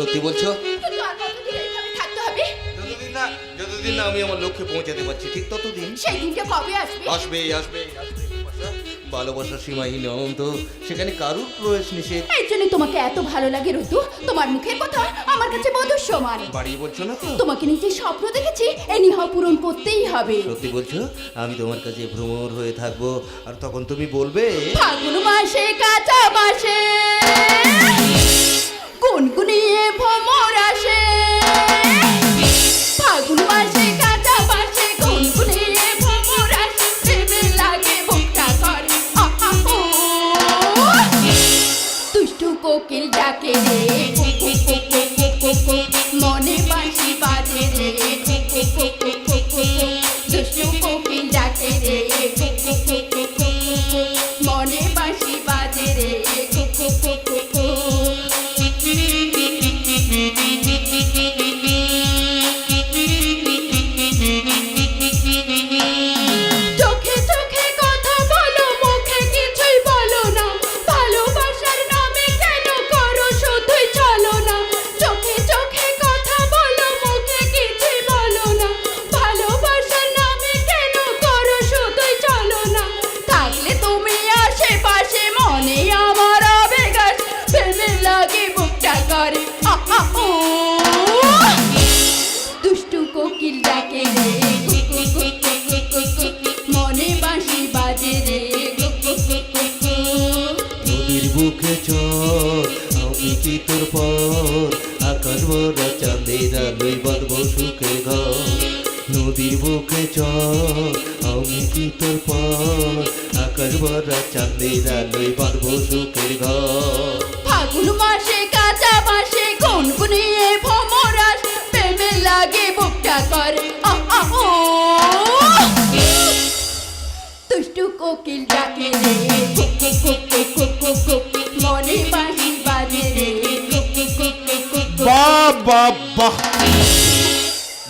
সত্যি বলছো? কিন্তু আর কতদিন এইভাবে থাকতে হবে? যতদিন না যতদিন না আমি আমার লক্ষ্যে পৌঁছাতে পারছি ঠিক ততদিন? সেই দিনটা কবে আসবে? আসবে আসবে আসবে ভালোবাসা। ভালোবাসা সীমাহীন সেখানে কারুর প্রবেশ নিষেধ? এই জন্য তোমাকে এত ভালো লাগে ঋতু তোমার মুখের কথা আমার কাছে মধুর সমান বাড়িয়ে বলছো না তো? তোমাকে নিয়ে যে স্বপ্ন দেখেছি এ নিহা পূরণ করতেই হবে। সত্যি বলছো? আমি তোমার কাছে ভ্রমর হয়ে থাকব আর তখন তুমি বলবে ফাগুন মাসে কাঁচা বাসে গুনগুনিয়ে ভ্রমর আসে? তোর পর আকাশ ভরা চাঁদের আলোয় বাঁধবো সুখের ঘর। নদীর বুকে আমি কি তোর পর আকাশ ভরা চাঁদের আলোয় বাঁধবো সুখের ঘর। ফাগুন মাসে কাঁচা বাসে গুনগুনিয়ে ভমরাস প্রেমে লাগে বুকটা করে। দুষ্টু কোকিল ডাকে রে।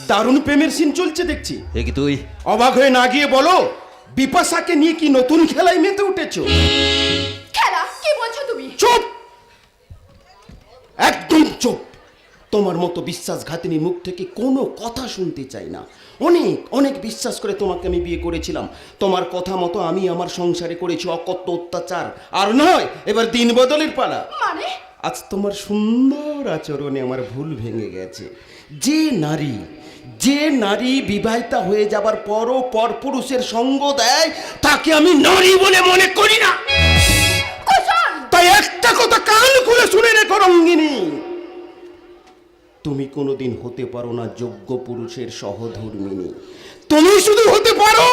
দারুণ প্রেমের সিন চলছে দেখছি। এ কি তুই? অবাক হয়ে না গিয়ে বলো বিপাশাকে নিয়ে কি নতুন খেলায় মেতে উঠেছো? খেলা? কি বলছো তুমি? চুপ! একদম চুপ! তোমার মতো বিশ্বাসঘাতিনী মুখ থেকে কোনো কথা শুনতে চাই না। অনেক অনেক বিশ্বাস করে তোমাকে আমি বিয়ে করেছিলাম। তোমার কথা মতো আমি আমার সংসারে করেছি অকথ্য অত্যাচার। আর নয় এবার দিন বদলের পালা। মানে? আজ তোমার সুন্দর আচরণে আমার ভুল ভেঙে গেছে। যে নারী যে নারী বিবাহিতা হয়ে যাবার পরও পরপুরুষের সঙ্গ দেয় তাকে আমি নারী বলে মনে করি না। তাই একটা কথা কান খুলে শুনে রেখো রঙ্গিনী। তুমি কোনোদিন হতে পারো না যোগ্য পুরুষের সহধর্মিনী। তুমি শুধু হতে পারো!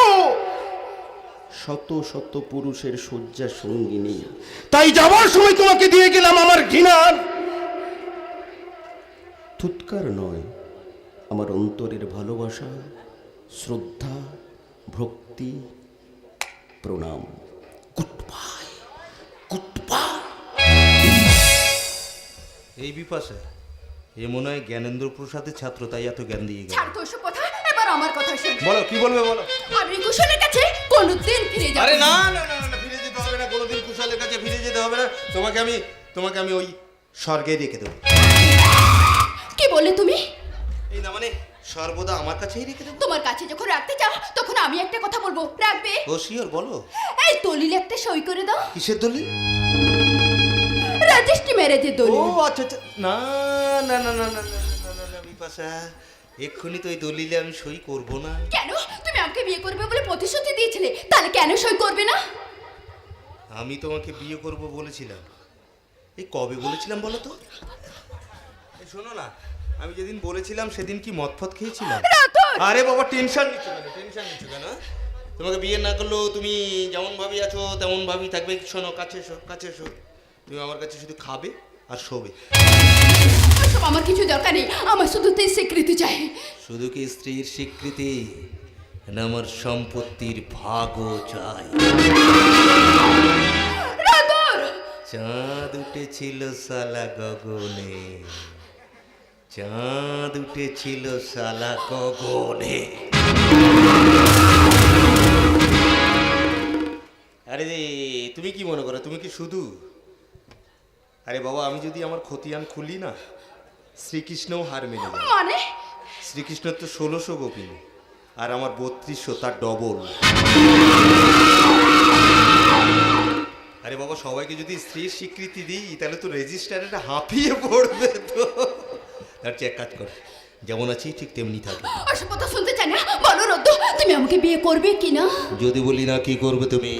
শত শত পুরুষের শয্যা সঙ্গিনী তাই যাবার সময় তোমাকে দিয়ে গেলাম আমার ঘৃণার থুৎকার নয় আমার অন্তরের ভালোবাসা শ্রদ্ধা ভক্তি প্রণাম। এই বিপাশা এ মনে হয় জ্ঞানেন্দ্র প্রসাদের ছাত্র তাই এত জ্ঞান দিয়ে গেল। আমার কথা শোনো বলো কি বলবে বলো আমি কুশলের কাছে কোনদিন ফিরে যাব আরে না না না না ফিরে যেতে হবে না কোনদিন কুশলের কাছে ফিরে যেতে হবে না তোমাকে আমি তোমাকে আমি ওই স্বর্গে রেখে দেব কি বলে তুমি এই না মানে সর্বদা আমার কাছেই রেখে দেব তোমার কাছে যখন রাখতে চাও তখন আমি একটা কথা বলব রাখবে ও শিওর বলো এই দলিল একটা সই করে দাও কিসের দলিল রাজেষ্টি ম্যারেজের দলিল ও আচ্ছা আচ্ছা না না না না না না না বিপাশা এক্ষুনি তো ওই দলিলে আমি সই করব না। কেন? তুমি আমাকে বিয়ে করবে বলে প্রতিশ্রুতি দিয়েছিলে তাহলে কেন সই করবে না? আমি তোমাকে বিয়ে করব বলেছিলাম। এই কবে বলেছিলাম বলো তো? এই শোনো না আমি যেদিন বলেছিলাম সেদিন কি মদ ফদ খেয়েছিলাম? আরে বাবা টেনশন নিচ্ছ কেন? টেনশন নিচ্ছ কেন হ্যাঁ? তোমাকে বিয়ে না করলেও তুমি যেমন ভাবি আছো তেমন ভাবি থাকবে। শোনো কাছে এসো কাছে এসো। তুমি আমার কাছে শুধু খাবে আর শোবে। ওসব আমার কিছু দরকার নেই। আমার শুধু তুই স্বীকৃতি চাই। শুধু কি স্ত্রীর স্বীকৃতি? না আমার সম্পত্তির ভাগও চাই! চাঁদ উঠেছিল সালা গগনে। চাঁদ উঠেছিল সালা গগনে। আরে তুমি কি মনে করো? তুমি কি শুধু? আরে বাবা আমি যদি আমার খতিয়ান খুলি না শ্রীকৃষ্ণও হার মেনে মানে? শ্রীকৃষ্ণের তো ষোলোশো গোপিনী আর আমার বত্রিশশো তার ডবল আরে বাবা সবাইকে যদি স্ত্রীর স্বীকৃতি দিই তাহলে তো রেজিস্টারে হাঁপিয়ে পড়বে তো। তার চেয়ে এক কাজ কর যেমন আছি ঠিক তেমনি থাকবে ওসব কথা শুনতে চাই না? বলো রদ্দু তুমি আমাকে বিয়ে করবে কি না যদি বলি না কি করবে তুমি?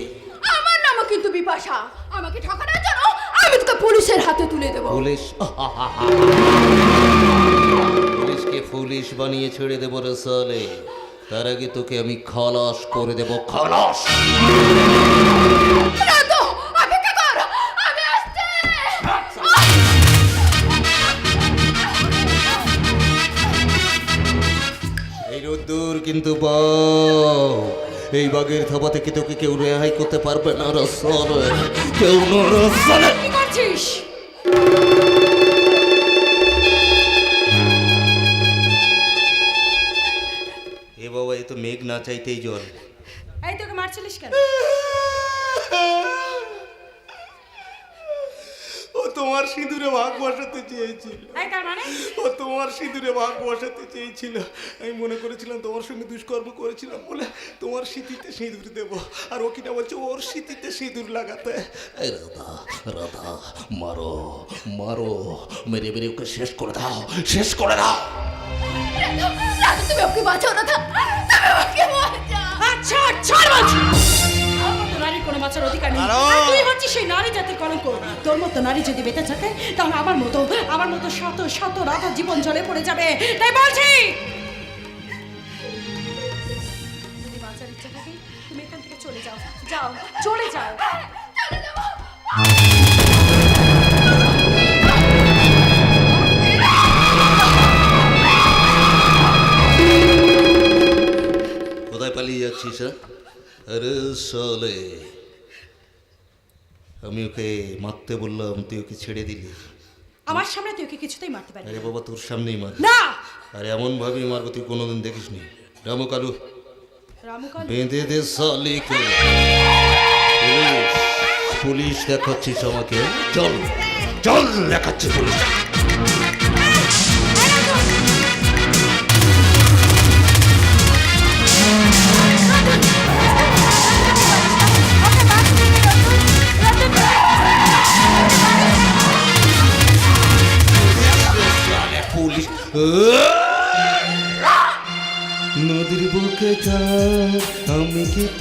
আমার নামও কিন্তু বিপাশা। আমাকে তোকে পুলিশের হাতে তুলে দেবো। পুলিশ পুলিশকে পুলিশ বানিয়ে ছেড়ে দেবো রে সালে। তার আগে তোকে আমি খালাস করে দেবো খালাস। রোদ্দুর কিন্তু এই বাগের থাবা থেকে তোকে কেউ রেহাই করতে পারবে না রসল কেউ না রসল কি এ বাবা এ তো মেঘ না চাইতেই জল এই তোকে মারছিলিস কেন? তোমার সিঁদুরে ভাগ বসাতে চেয়েছিল। মানে? ও তোমার সিঁদুরে ভাগ বসাতে চেয়েছিল। আমি মনে করেছিলাম তোমার সঙ্গে দুষ্কর্ম করেছিলাম বলে তোমার স্মৃতিতে সিঁদুর দেব। আর ও কিনা বলছে ওর স্মৃতিতে সিঁদুর লাগাতে। রাধা রাধা মারো মারো। মেরে মেরে ওকে শেষ করে দাও শেষ করে দাও। রাধা তুমি ওকে বাঁচাও রাধা। তুমি ওকে বাঁচাও। আচ্ছা ছাড় বলছি। আমার কোনো বাঁচার অধিকার নেই। সেই নারী জাতির কলঙ্ক। তোর মতো নারী যদি বেঁচে থাকে, তাহলে আমার মতো আমার মতো শত শত রাধা জীবন জলে পড়ে যাবে। তাই বলছি! কোথায় পালিয়ে যাচ্ছিস হ্যাঁ? আরে সলে আমি ওকে মারতে বললাম তুই ওকে ছেড়ে দিলি। আমার সামনে তুই ওকে কিছুতেই মারতে পারবি আরে বাবা তোর সামনেই মার না! আরে এমন ভাবে মারবো তুই কোনোদিন দেখিসনি। রামু কালু। রামুকাল বেঁধে দে সালিকে পুলিশ। পুলিশ দেখাচ্ছিস আমাকে। চল। চল দেখাচ্ছি পুলিশ পুলিশ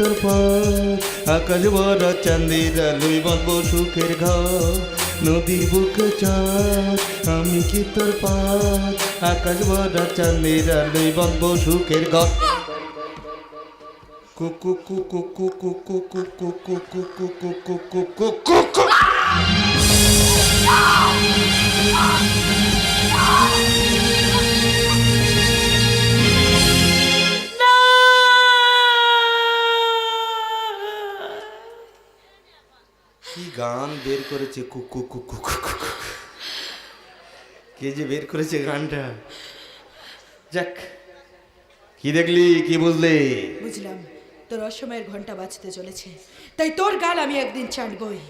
তোর পার আকাশ বড় চাঁদের আলোয় বাঁধবো সুখের ঘর নদীর বুকে চার আমি কি তোর পার আকাশ বড় আলোয় বাঁধবো সুখের ঘর কুকু কুকু কুকু কুকু কুকু কুকু কুকু কুকু কুকু কি গান বের করেছে? কুকু কুকু কুকু কে যে বের করেছে গানটা? যাক, কি দেখলি, কি বুঝলি? বুঝলাম, তোর অসময়ের ঘণ্টা বাঁচতে চলেছে। তাই তোর গান আমি একদিন চাটবই